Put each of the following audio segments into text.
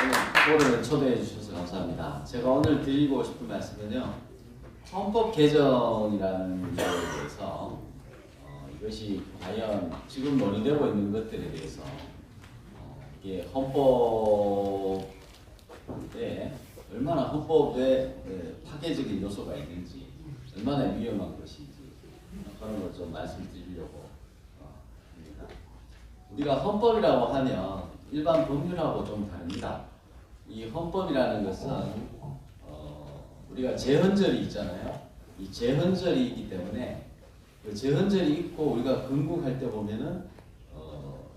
오늘 초대해 주셔서 감사합니다. 제가 오늘 드리고 싶은 말씀은요. 헌법 개정이라는 것에 대해서 어, 이것이 과연 지금 논의되고 있는 것들에 대해서 어, 이게 헌법에 얼마나 헌법에 예, 파괴적인 요소가 있는지 얼마나 위험한 것인지 그런 걸 좀 말씀드리려고 어, 합니다. 우리가 헌법이라고 하면 일반 법률하고 좀 다릅니다. 이 헌법이라는 것은 어, 우리가 제헌절이 있잖아요. 이 제헌절이 있기 때문에 그 제헌절이 있고 우리가 건국할 때 보면은 어,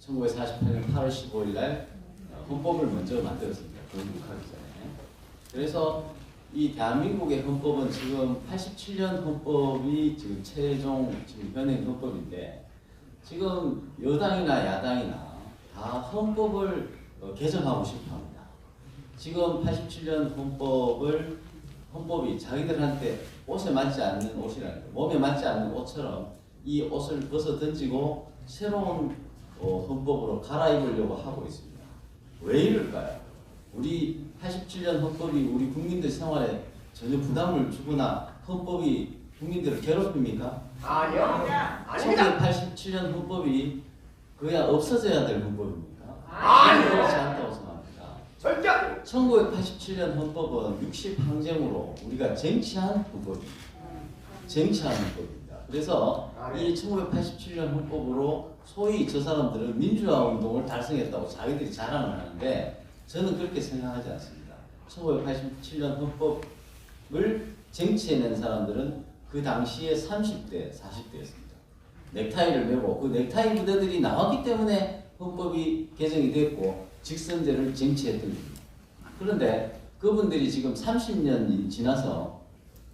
1948년 8월 15일 날 어, 헌법을 먼저 만들었습니다. 건국하기 전에. 그래서 이 대한민국의 헌법은 지금 87년 헌법이 지금 최종 지금 현행 헌법인데 지금 여당이나 야당이나 다 헌법을 어, 개정하고 싶어합니다. 지금 87년 헌법을 헌법이 자기들한테 옷에 맞지 않는 옷이라는 거, 몸에 맞지 않는 옷처럼 이 옷을 벗어 던지고 새로운 어, 헌법으로 갈아입으려고 하고 있습니다. 왜 이럴까요? 우리 87년 헌법이 우리 국민들 생활에 전혀 부담을 주거나 헌법이 국민들을 괴롭힙니까? 아니요. 아닙니다. 1987년 헌법이 그야 없어져야 될 헌법입니까? 아니요. 그렇지 않다고 생각합니다. 절대 아니요. 1987년 헌법은 60 항쟁으로 우리가 쟁취한 헌법입니다. 쟁취한 헌법입니다. 그래서 이 1987년 헌법으로 소위 저 사람들은 민주화 운동을 달성했다고 자기들이 자랑을 하는데 저는 그렇게 생각하지 않습니다. 1987년 헌법을 쟁취해낸 사람들은 그 당시에 30대, 40대였습니다. 넥타이를 메고 그 넥타이 부대들이 나왔기 때문에 헌법이 개정이 됐고 직선제를 쟁취했던 겁니다. 그런데 그분들이 지금 30년이 지나서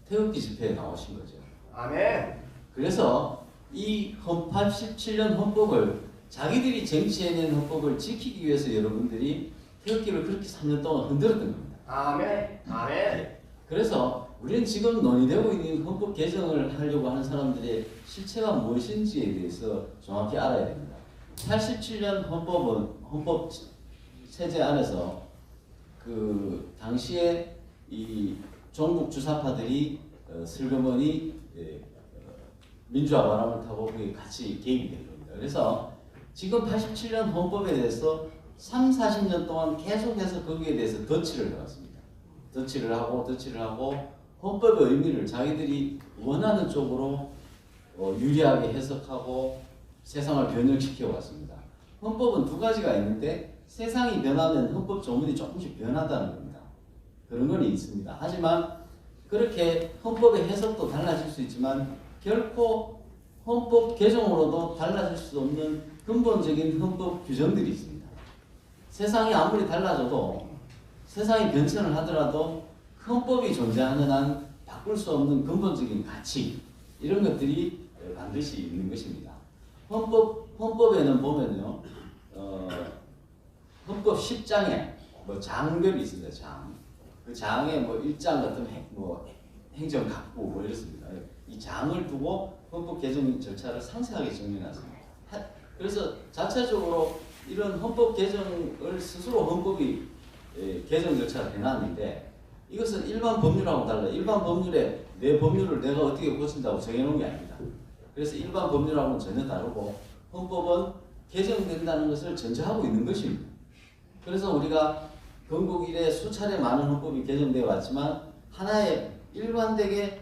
태극기 집회에 나오신 거죠. 아멘. 그래서 이 헌, 87년 헌법을 자기들이 쟁취해낸 헌법을 지키기 위해서 여러분들이 태극기를 그렇게 3년 동안 흔들었던 겁니다. 아멘. 아멘. 네. 그래서 우리는 지금 논의되고 있는 헌법 개정을 하려고 하는 사람들의 실체가 무엇인지에 대해서 정확히 알아야 됩니다. 87년 헌법은 헌법 체제 안에서 그 당시에 이 종북 주사파들이 어, 슬그머니 예, 어, 민주화 바람을 타고 거기 같이 개입이 된 겁니다. 그래서 지금 87년 헌법에 대해서 3, 40년 동안 계속해서 거기에 대해서 덧칠을 해왔습니다. 덧칠을 하고 덧칠을 하고 헌법의 의미를 자기들이 원하는 쪽으로 어, 유리하게 해석하고 세상을 변형시켜 왔습니다. 헌법은 두 가지가 있는데 세상이 변하면 헌법 조문이 조금씩 변하다는 겁니다. 그런 건 있습니다. 하지만 그렇게 헌법의 해석도 달라질 수 있지만 결코 헌법 개정으로도 달라질 수 없는 근본적인 헌법 규정들이 있습니다. 세상이 아무리 달라져도 세상이 변천을 하더라도 헌법이 존재하는 한 바꿀 수 없는 근본적인 가치 이런 것들이 반드시 있는 것입니다. 헌법 헌법에는 보면요, 어, 헌법 10장에 뭐 장별이 있습니다. 장. 그 장에 뭐 일장 같은 행, 뭐 행정 각부 뭐 이렇습니다. 이 장을 두고 헌법 개정 절차를 상세하게 정리해놨습니다. 하- 그래서 자체적으로 이런 헌법 개정을 스스로 헌법이 예, 개정 절차를 해놨는데 이것은 일반 법률하고 달라. 일반 법률에 내 법률을 내가 어떻게 고친다고 정해놓은 게 아닙니다. 그래서 일반 법률하고는 전혀 다르고 헌법은 개정된다는 것을 전제하고 있는 것입니다. 그래서 우리가 건국 이래 수차례 많은 헌법이 개정되어 왔지만 하나의 일관되게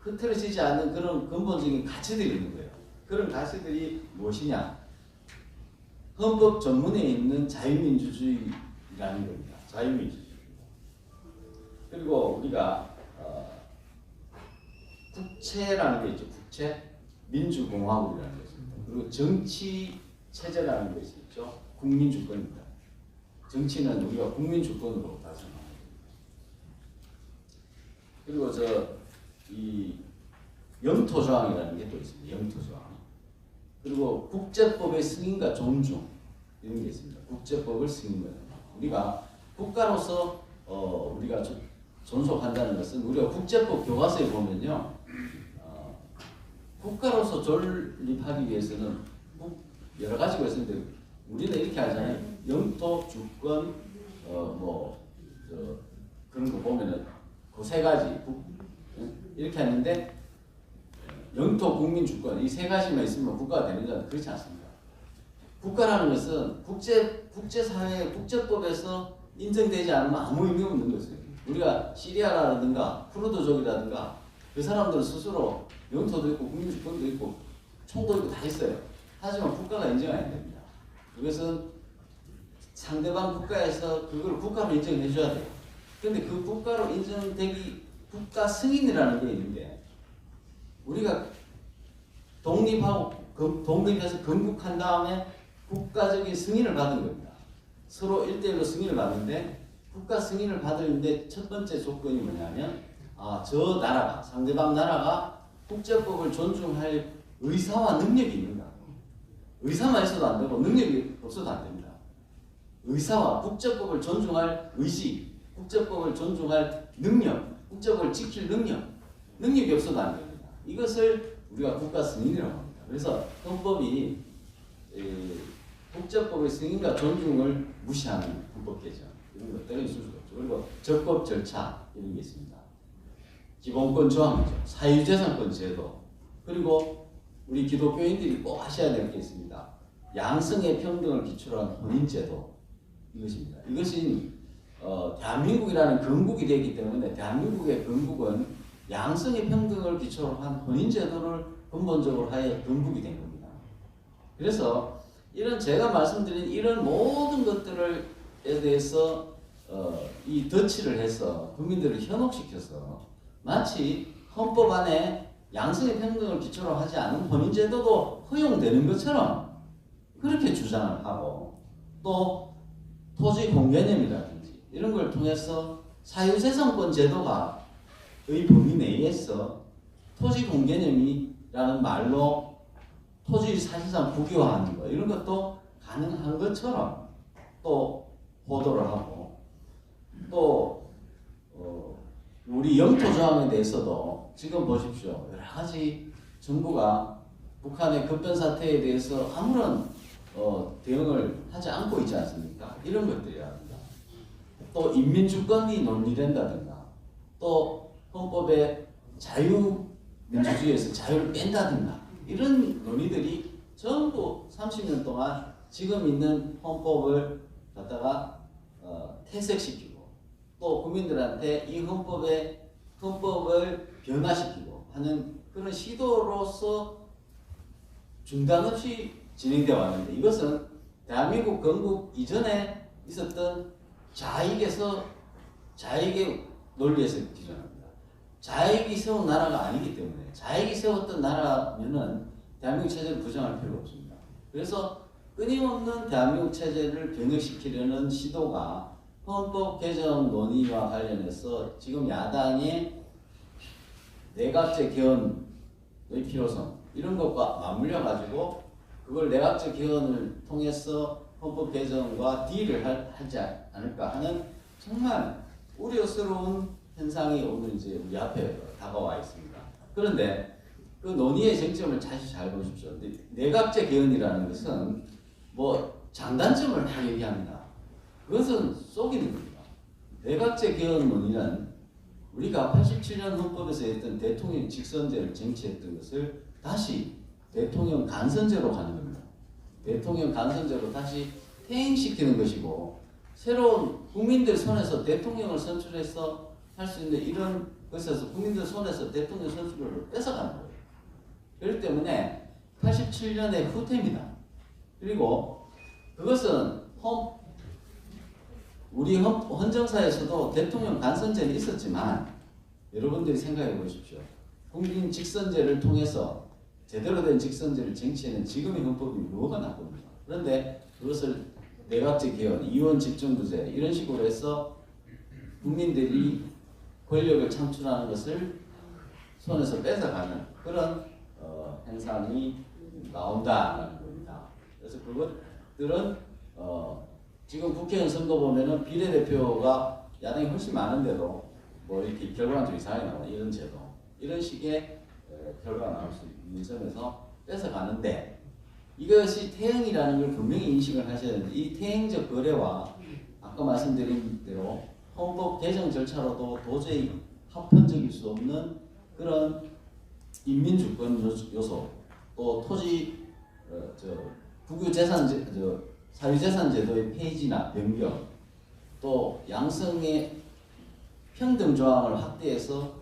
흐트러지지 않는 그런 근본적인 가치들이 있는 거예요. 그런 가치들이 무엇이냐? 헌법 전문에 있는 자유민주주의라는 겁니다. 자유민주주의. 그리고 우리가 어, 국채라는 게 있죠. 국채, 민주공화국이라는 게 있습니다. 그리고 정치 체제라는 것이 있죠. 국민 주권입니다. 정치는 우리가 국민 주권으로 다스립니다. 그리고 저 이 영토 조항이라는 게 또 있습니다. 영토 조항. 그리고 국제법의 승인과 존중 이런 게 있습니다. 국제법을 승인하는 우리가 국가로서 어, 우리가 조- 존속한다는 것은 우리가 국제법 교과서에 보면요. 어, 국가로서 존립하기 위해서는 국- 여러 가지가 있는데 우리는 이렇게 하잖아요. 영토, 주권, 어 뭐 그런 거 보면은 그 세 가지? 이렇게 하는데 영토, 국민, 주권 이 세 가지만 있으면 국가가 되는 건 그렇지 않습니다. 국가라는 것은 국제 국제사회 국제법에서 인정되지 않으면 아무 의미 없는 것이에요. 우리가 시리아라든가 쿠르드족이라든가 그 사람들 스스로 영토도 있고 국민 주권도 있고 총도 있고 다 있어요. 하지만 국가가 인정 안 됩니다. 그것은 상대방 국가에서 그걸 국가로 인정해 줘야 돼요. 근데 그 국가로 인정되기 국가 승인이라는 게 있는데 우리가 독립하고 그- 독립해서 건국한 다음에 국가적인 승인을 받은 겁니다. 서로 일대일로 승인을 받는데 국가 승인을 받는데 첫 번째 조건이 뭐냐면 아 저 나라가 상대방 나라가 국제법을 존중할 의사와 능력이 있는가. 의사만 있어도 안 되고 능력이 없어도 안 됩니다. 의사와 국제법을 존중할 의지, 국제법을 존중할 능력, 국제법을 지킬 능력, 능력이 없어도 안 됩니다. 이것을 우리가 국가 승인이라고 합니다. 그래서 헌법이 에, 국제법의 승인과 존중을 무시하는 헌법 개정 이런 것들은 있을 수가 없죠. 그리고 적법 절차 이런 게 있습니다. 기본권 조항이죠. 사유재산권 제도 그리고 우리 기독교인들이 꼭 하셔야 될 게 있습니다. 양성의 평등을 기초로 한 혼인제도 이것입니다. 이것이 어, 대한민국이라는 건국이 되기 때문에 대한민국의 건국은 양성의 평등을 기초로 한 혼인제도를 근본적으로 하여 건국이 된 겁니다. 그래서 이런 제가 말씀드린 이런 모든 것들을 에 대해서 어, 이 덧칠을 해서 국민들을 현혹시켜서 마치 헌법 안에 양성의 평등을 기초로 하지 않은 혼인제도도 허용되는 것처럼 그렇게 주장을 하고 또 토지 공개념이라든지 이런 걸 통해서 사유재산권 제도가 의 범위 내에서 토지 공개념이라는 말로 토지 사실상 국유화하는 거 이런 것도 가능한 것처럼 또 보도를 하고 또 어, 우리 영토 조항에 대해서도 지금 보십시오 여러 가지 정부가 북한의 급변 사태에 대해서 아무런 어, 대응을 하지 않고 있지 않습니까? 이런 것들이랍니다. 또 인민주권이 논의된다든가 또 헌법에 자유민주주의에서 자유를 뺀다든가 이런 논의들이 전부 30년 동안 지금 있는 헌법을 갖다가 어, 퇴색시키고 또 국민들한테 이 헌법의 헌법을 변화시키고 하는 그런 시도로서 중단 없이 진행되어 왔는데 이것은 대한민국 건국 이전에 있었던 자익에서 자익의 논리에서 기준합니다. 자익이 세운 나라가 아니기 때문에 자익이 세웠던 나라면은 대한민국 체제를 부정할 필요가 없습니다. 그래서 끊임없는 대한민국 체제를 변혁시키려는 시도가 헌법 개정 논의와 관련해서 지금 야당의 내각제 개헌의 필요성 이런 것과 맞물려 가지고 그걸 내각제 개헌을 통해서 헌법 개정과 딜을 할- 하지 않을까 하는 정말 우려스러운 현상이 오늘 이제 우리 앞에 다가와 있습니다. 그런데 그 논의의 쟁점을 다시 잘 보십시오. 내- 내각제 개헌이라는 것은 뭐 장단점을 다 얘기합니다. 그것은 속이는 겁니다. 내각제 개헌 논의는 우리가 87년 헌법에서 했던 대통령 직선제를 쟁취했던 것을 다시 대통령 간선제로 가는 겁니다. 대통령 간선제로 다시 퇴행시키는 것이고 새로운 국민들 손에서 대통령을 선출해서 할 수 있는 이런 것에서 국민들 손에서 대통령 선출을 뺏어가는 거예요. 그렇기 때문에 87년의 후퇴입니다. 그리고 그것은 헌, 우리 헌, 헌정사에서도 대통령 간선제는 있었지만 여러분들이 생각해 보십시오. 국민 직선제를 통해서 제대로 된 직선제를 쟁취하는 지금의 헌법이 뭐가 나쁩니까? 그런데 그것을 내각제 개헌, 이원 집중부제 이런 식으로 해서 국민들이 권력을 창출하는 것을 손에서 뺏어가는 그런 어, 현상이 나온다라는 겁니다. 그래서 그것들은 어, 지금 국회의원 선거 보면은 비례대표가 야당이 훨씬 많은데도 뭐 이렇게 결과는 좀 이상하게 나와 이런 제도 이런 식의 어, 결과가 나올 수 있는 점에서 뺏어가는데 이것이 태행이라는 걸 분명히 인식을 하셔야 되는데 이 태행적 거래와 아까 말씀드린 대로 헌법 개정 절차로도 도저히 합헌적일 수 없는 그런 인민주권 요- 요소 또 토지 어, 저 국유재산제 저 사유재산 제도의 폐지나 변경 또 양성의 평등 조항을 확대해서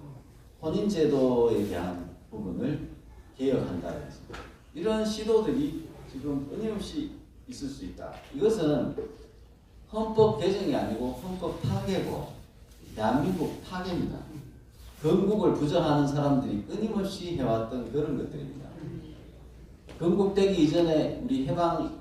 혼인 제도에 대한 부분을 개혁한다 그래서 이런 시도들이 지금 끊임없이 있을 수 있다. 이것은 헌법 개정이 아니고 헌법 파괴고 대한민국 파괴입니다. 건국을 부정하는 사람들이 끊임없이 해왔던 그런 것들입니다. 건국되기 이전에 우리 해방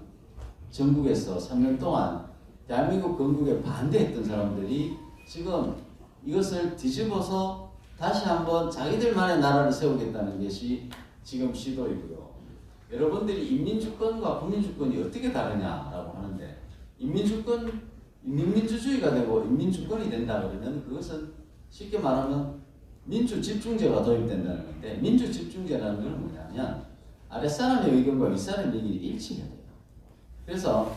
전국에서 3년 동안 대한민국 건국에 반대했던 사람들이 지금 이것을 뒤집어서 다시 한번 자기들만의 나라를 세우겠다는 것이 지금 시도이고요. 여러분들이 인민주권과 국민주권이 어떻게 다르냐라고 하는데 인민주권, 인민민주주의가 되고 인민주권이 된다 그러면 그것은 쉽게 말하면 민주 집중제가 도입된다는 건데 민주 집중제라는 것은 뭐냐면 아랫사람의 의견과 윗사람의 의견이 일치해야 돼요. 그래서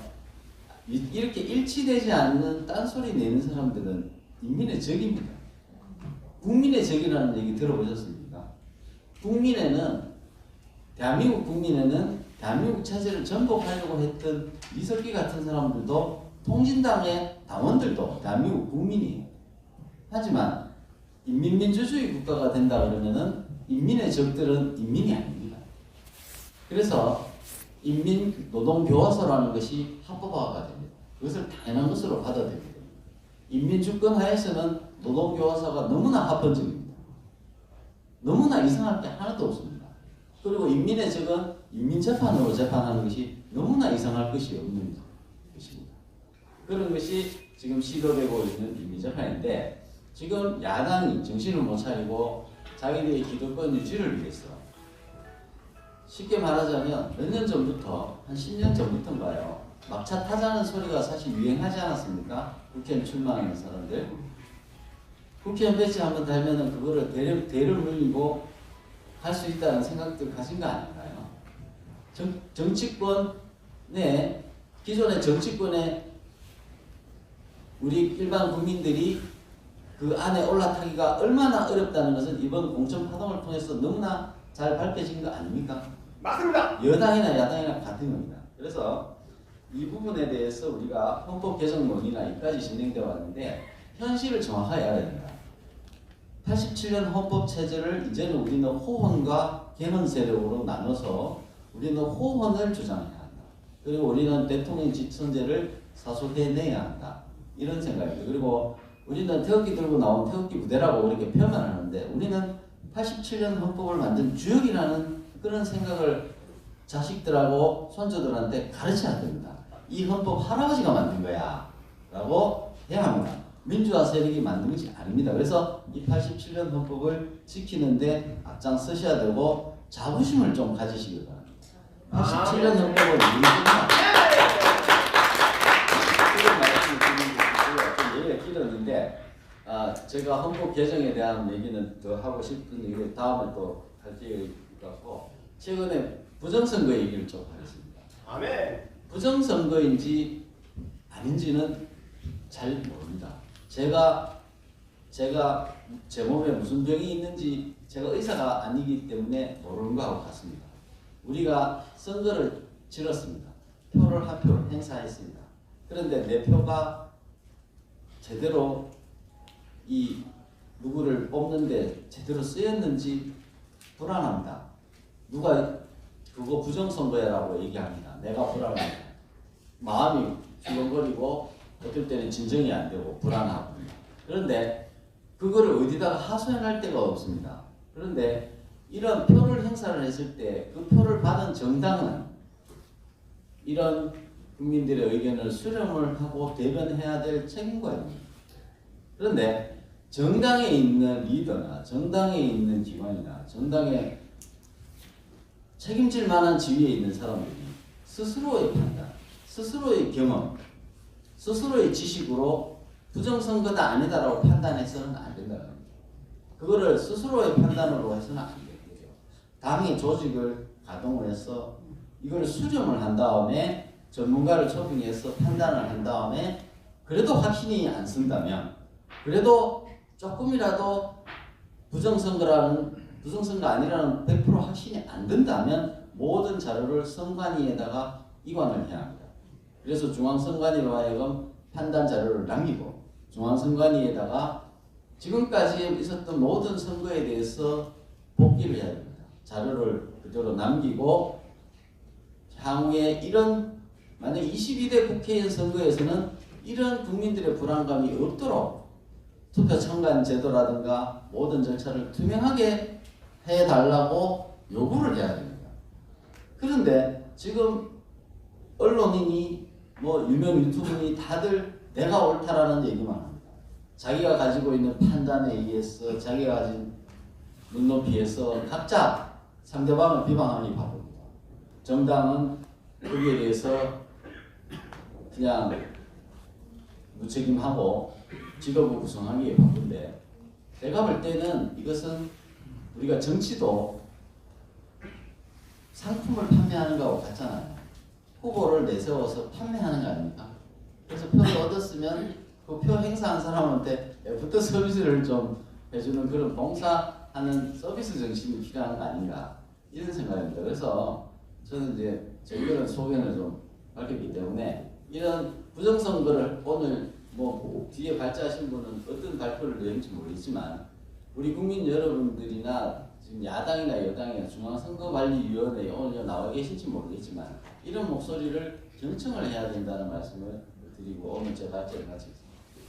이- 이렇게 일치되지 않는 딴소리 내는 사람들은 인민의 적입니다. 국민의 적이라는 얘기 들어보셨습니까? 국민에는 대한민국 국민에는 대한민국 체제를 전복하려고 했던 이석기 같은 사람들도 통진당의 당원들도 대한민국 국민이에요. 하지만 인민민주주의 국가가 된다 그러면은 인민의 적들은 인민이 아닙니다. 그래서 인민 노동 교화서라는 것이 합법화가 됩니다. 그것을 당연한 것으로 받아들이게 됩니다. 인민 주권 하에서는 노동 교화서가 너무나 합헌적입니다. 너무나 이상할 게 하나도 없습니다. 그리고 인민의 적은 인민 재판으로 재판하는 것이 너무나 이상할 것이 없는 것입니다. 그런 것이 지금 시도되고 있는 인민 재판인데 지금 야당이 정신을 못 차리고 자기들의 기득권 유지를 위해서 쉽게 말하자면 몇 년 전부터 한 10년 전부터인가요 막차 타자는 소리가 사실 유행하지 않았습니까? 국회의원 출마하는 사람들 국회의원 배치 한번 달면은 그거를 대를, 대를 물리고 할 수 있다는 생각들 가진 거 아닌가요? 정, 정치권에 기존의 정치권에 우리 일반 국민들이 그 안에 올라타기가 얼마나 어렵다는 것은 이번 공천 파동을 통해서 너무나 잘 밝혀진 거 아닙니까? 맞습니다. 여당이나 야당이나 같은 겁니다. 그래서 이 부분에 대해서 우리가 헌법 개정 논의나 이까지 진행되어 왔는데 현실을 정확하게 알아야 됩니다. 87년 헌법 체제를 이제는 우리는 호헌과 개헌 세력으로 나눠서 우리는 호헌을 주장해야 한다. 그리고 우리는 대통령 직선제를 사수해내야 한다. 이런 생각입니다. 그리고 우리는 태극기 들고 나온 태극기 부대라고 그렇게 표현하는데 우리는 87년 헌법을 만든 주역이라는 그런 생각을 자식들하고 손주들한테 가르쳐야 됩니다. 이 헌법 할아버지가 만든 거야. 라고 해야 합니다. 민주화 세력이 만든 것이 아닙니다. 그래서 이 87년 헌법을 지키는데 앞장서셔야 되고 자부심을 좀 가지시기 바랍니다. 87년 헌법은 우리입니다. 이런 말씀을 드리는 게 좀 얘기가 길었는데 아, 제가 헌법 개정에 대한 얘기는 더 하고 싶은 얘기 다음에 또할 계획이 같고 최근에 부정선거 얘기를 좀 하겠습니다. 아멘. 부정선거인지 아닌지는 잘 모릅니다. 제가 제가 제 몸에 무슨 병이 있는지 제가 의사가 아니기 때문에 모르는 거하고 같습니다. 우리가 선거를 치렀습니다. 표를 한 표를 행사했습니다. 그런데 내 표가 제대로 이 누구를 뽑는데 제대로 쓰였는지 불안합니다. 누가 그거 부정선거야라고 얘기합니다. 내가 불안합니다. 마음이 출렁거리고 어떨 때는 진정이 안 되고 불안하고 그런데 그거를 어디다가 하소연할 데가 없습니다. 그런데 이런 표를 행사를 했을 때 그 표를 받은 정당은 이런 국민들의 의견을 수렴을 하고 대변해야 될 책임과 있습니다. 그런데 정당에 있는 리더나 정당에 있는 기관이나 정당에 책임질 만한 지위에 있는 사람들이 스스로의 판단, 스스로의 경험, 스스로의 지식으로 부정선거다 아니다라고 판단해서는 안 된다는 겁니다. 그거를 스스로의 판단으로 해서는 안 돼요. 당의 조직을 가동을 해서 이걸 수렴을 한 다음에 전문가를 초빙해서 판단을 한 다음에 그래도 확신이 안 쓴다면 그래도 조금이라도 부정선거라는 부정선거 아니라는 100% 확신이 안 든다면 모든 자료를 선관위에다가 이관을 해야 합니다. 그래서 중앙선관위로 하여금 판단 자료를 남기고 중앙선관위에다가 지금까지 있었던 모든 선거에 대해서 복귀를 해야 됩니다. 자료를 그대로 남기고 향후에 이런 만약 22대 국회의원 선거에서는 이런 국민들의 불안감이 없도록 투표 참관 제도라든가 모든 절차를 투명하게 해달라고 요구를 해야 됩니다. 그런데 지금 언론인이 뭐 유명 유튜브니 다들 내가 옳다라는 얘기만 합니다. 자기가 가지고 있는 판단에 의해서 자기가 가진 눈높이에서 각자 상대방을 비방하기 바쁩니다. 정당은 거기에 대해서 그냥 무책임하고 직업을 구성하기에 바쁜데 제가 볼 때는 이것은 우리가 정치도 상품을 판매하는 거하고 같잖아요. 후보를 내세워서 판매하는 거 아닙니까? 그래서 표를 얻었으면 그 표 행사한 사람한테 애프터 서비스를 좀 해주는 그런 봉사하는 서비스 정신이 필요한 거 아닌가 이런 생각입니다. 그래서 저는 이제 저희들은 소견을 좀 밝혔기 때문에 이런 부정선거를 오늘 뭐 뒤에 발제하신 분은 어떤 발표를 내는지 모르겠지만 우리 국민 여러분들이나 지금 야당이나 여당이나 중앙선거관리위원회에 오늘 나와 계실지 모르겠지만 이런 목소리를 경청을 해야 된다는 말씀을 드리고 오늘 제 발제를 마치겠습니다.